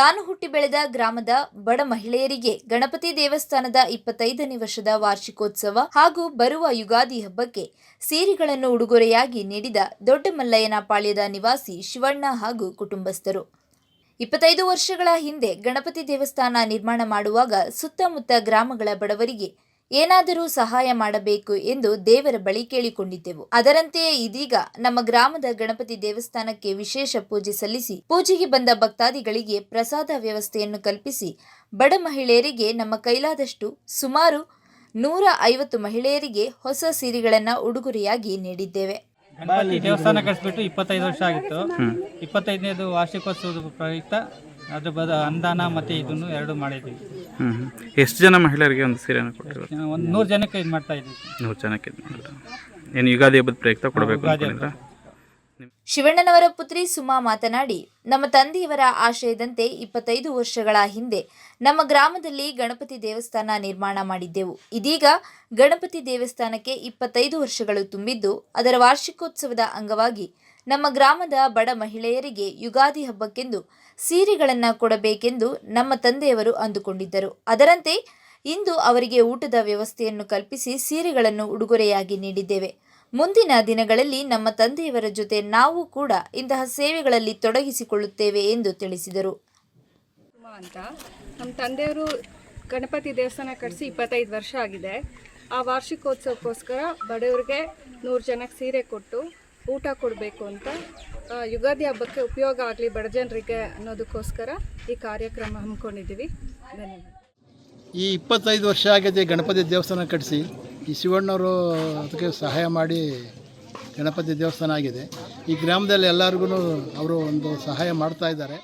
ತಾನು ಹುಟ್ಟಿ ಬೆಳೆದ ಗ್ರಾಮದ ಬಡ ಮಹಿಳೆಯರಿಗೆ ಗಣಪತಿ ದೇವಸ್ಥಾನದ ಇಪ್ಪತ್ತೈದನೇ ವರ್ಷದ ವಾರ್ಷಿಕೋತ್ಸವ ಹಾಗೂ ಬರುವ ಯುಗಾದಿ ಹಬ್ಬಕ್ಕೆ ಸೀರೆಗಳನ್ನು ಉಡುಗೊರೆಯಾಗಿ ನೀಡಿದ ದೊಡ್ಡಮಲ್ಲಯ್ಯನ ಪಾಳ್ಯದ ನಿವಾಸಿ ಶಿವಣ್ಣ ಹಾಗೂ ಕುಟುಂಬಸ್ಥರು. ಇಪ್ಪತ್ತೈದು ವರ್ಷಗಳ ಹಿಂದೆ ಗಣಪತಿ ದೇವಸ್ಥಾನ ನಿರ್ಮಾಣ ಮಾಡುವಾಗ ಸುತ್ತಮುತ್ತ ಗ್ರಾಮಗಳ ಬಡವರಿಗೆ ಏನಾದರೂ ಸಹಾಯ ಮಾಡಬೇಕು ಎಂದು ದೇವರ ಬಳಿ ಕೇಳಿಕೊಂಡಿದ್ದೆವು. ಅದರಂತೆಯೇ ಇದೀಗ ನಮ್ಮ ಗ್ರಾಮದ ಗಣಪತಿ ದೇವಸ್ಥಾನಕ್ಕೆ ವಿಶೇಷ ಪೂಜೆ ಸಲ್ಲಿಸಿ ಪೂಜೆಗೆ ಬಂದ ಭಕ್ತಾದಿಗಳಿಗೆ ಪ್ರಸಾದ ವ್ಯವಸ್ಥೆಯನ್ನು ಕಲ್ಪಿಸಿ ಬಡ ಮಹಿಳೆಯರಿಗೆ ನಮ್ಮ ಕೈಲಾದಷ್ಟು ಸುಮಾರು ನೂರ ಐವತ್ತು ಮಹಿಳೆಯರಿಗೆ ಹೊಸ ಸೀರೆಗಳನ್ನು ಉಡುಗೊರೆಯಾಗಿ ನೀಡಿದ್ದೇವೆ. ಗಣಪತಿ ದೇವಸ್ಥಾನ ಕಟ್ಸ್ಬಿಟ್ಟು ಇಪ್ಪತ್ತೈದು ವರ್ಷ ಆಗಿತ್ತು. ಇಪ್ಪತ್ತೈದನೇದು ವಾರ್ಷಿಕೋತ್ಸವದ ಪ್ರಯುಕ್ತ ಅದ್ರ ಬದ ಅನುದಾನ ಮತ್ತು ಇದನ್ನು ಎರಡು ಮಾಡಿದ್ವಿ ಹ್ಞೂ ಎಷ್ಟು ಜನ ಮಹಿಳೆಯರಿಗೆ ಒಂದು ಸೀರೆಯನ್ನು ಕೊಟ್ಟಿರೋದು? ಒಂದು ನೂರು ಜನಕ್ಕೆ ಇದು ಮಾಡ್ತಾ ಇದ್ವಿ ನೂರು ಜನಕ್ಕೆ ಇದು ಮಾಡಿದ್ರು ಏನು ಯುಗಾದಿ ಹಬ್ಬದ ಪ್ರಯುಕ್ತ ಕೊಡಬೇಕು ಶಿವಣ್ಣನವರ ಪುತ್ರಿ ಸುಮಾ ಮಾತನಾಡಿ ನಮ್ಮ ತಂದೆಯವರ ಆಶಯದಂತೆ ಇಪ್ಪತ್ತೈದು ವರ್ಷಗಳ ಹಿಂದೆ ನಮ್ಮ ಗ್ರಾಮದಲ್ಲಿ ಗಣಪತಿ ದೇವಸ್ಥಾನ ನಿರ್ಮಾಣ ಮಾಡಿದ್ದೆವು. ಇದೀಗ ಗಣಪತಿ ದೇವಸ್ಥಾನಕ್ಕೆ ಇಪ್ಪತ್ತೈದು ವರ್ಷಗಳು ತುಂಬಿದ್ದು ಅದರ ವಾರ್ಷಿಕೋತ್ಸವದ ಅಂಗವಾಗಿ ನಮ್ಮ ಗ್ರಾಮದ ಬಡ ಮಹಿಳೆಯರಿಗೆ ಯುಗಾದಿ ಹಬ್ಬಕ್ಕೆಂದು ಸೀರೆಗಳನ್ನು ಕೊಡಬೇಕೆಂದು ನಮ್ಮ ತಂದೆಯವರು ಅಂದುಕೊಂಡಿದ್ದರು. ಅದರಂತೆ ಇಂದು ಅವರಿಗೆ ಊಟದ ವ್ಯವಸ್ಥೆಯನ್ನು ಕಲ್ಪಿಸಿ ಸೀರೆಗಳನ್ನು ಉಡುಗೊರೆಯಾಗಿ ನೀಡಿದ್ದೇವೆ. ಮುಂದಿನ ದಿನಗಳಲ್ಲಿ ನಮ್ಮ ತಂದೆಯವರ ಜೊತೆ ನಾವು ಕೂಡ ಇಂತಹ ಸೇವೆಗಳಲ್ಲಿ ತೊಡಗಿಸಿಕೊಳ್ಳುತ್ತೇವೆ ಎಂದು ತಿಳಿಸಿದರು. ಅಂತ. ನಮ್ಮ ತಂದೆಯವರು ಗಣಪತಿ ದೇವಸ್ಥಾನ ಕಟ್ಟಿಸಿ ಇಪ್ಪತ್ತೈದು ವರ್ಷ ಆಗಿದೆ. ಆ ವಾರ್ಷಿಕೋತ್ಸವಕ್ಕೋಸ್ಕರ ಬಡವರಿಗೆ ನೂರು ಜನಕ್ಕೆ ಸೀರೆ ಕೊಟ್ಟು ಊಟ ಕೊಡಬೇಕು ಅಂತ. ಯುಗಾದಿ ಹಬ್ಬಕ್ಕೆ ಉಪಯೋಗ ಆಗಲಿ ಬಡ ಜನರಿಗೆ ಅನ್ನೋದಕ್ಕೋಸ್ಕರ ಈ ಕಾರ್ಯಕ್ರಮ ಹಮ್ಮಿಕೊಂಡಿದ್ದೀವಿ. ಧನ್ಯವಾದ. ಈ ಇಪ್ಪತ್ತೈದು ವರ್ಷ ಆಗಿದೆ ಗಣಪತಿ ದೇವಸ್ಥಾನ ಕಟ್ಟಿಸಿ ಈ ಶಿವಣ್ಣವರು ಅದಕ್ಕೆ ಸಹಾಯ ಮಾಡಿ ಗಣಪತಿ ದೇವಸ್ಥಾನ ಆಗಿದೆ. ಈ ಗ್ರಾಮದಲ್ಲಿ ಎಲ್ಲರಿಗೂ ಅವರು ಒಂದು ಸಹಾಯ ಮಾಡ್ತಾ ಇದ್ದಾರೆ.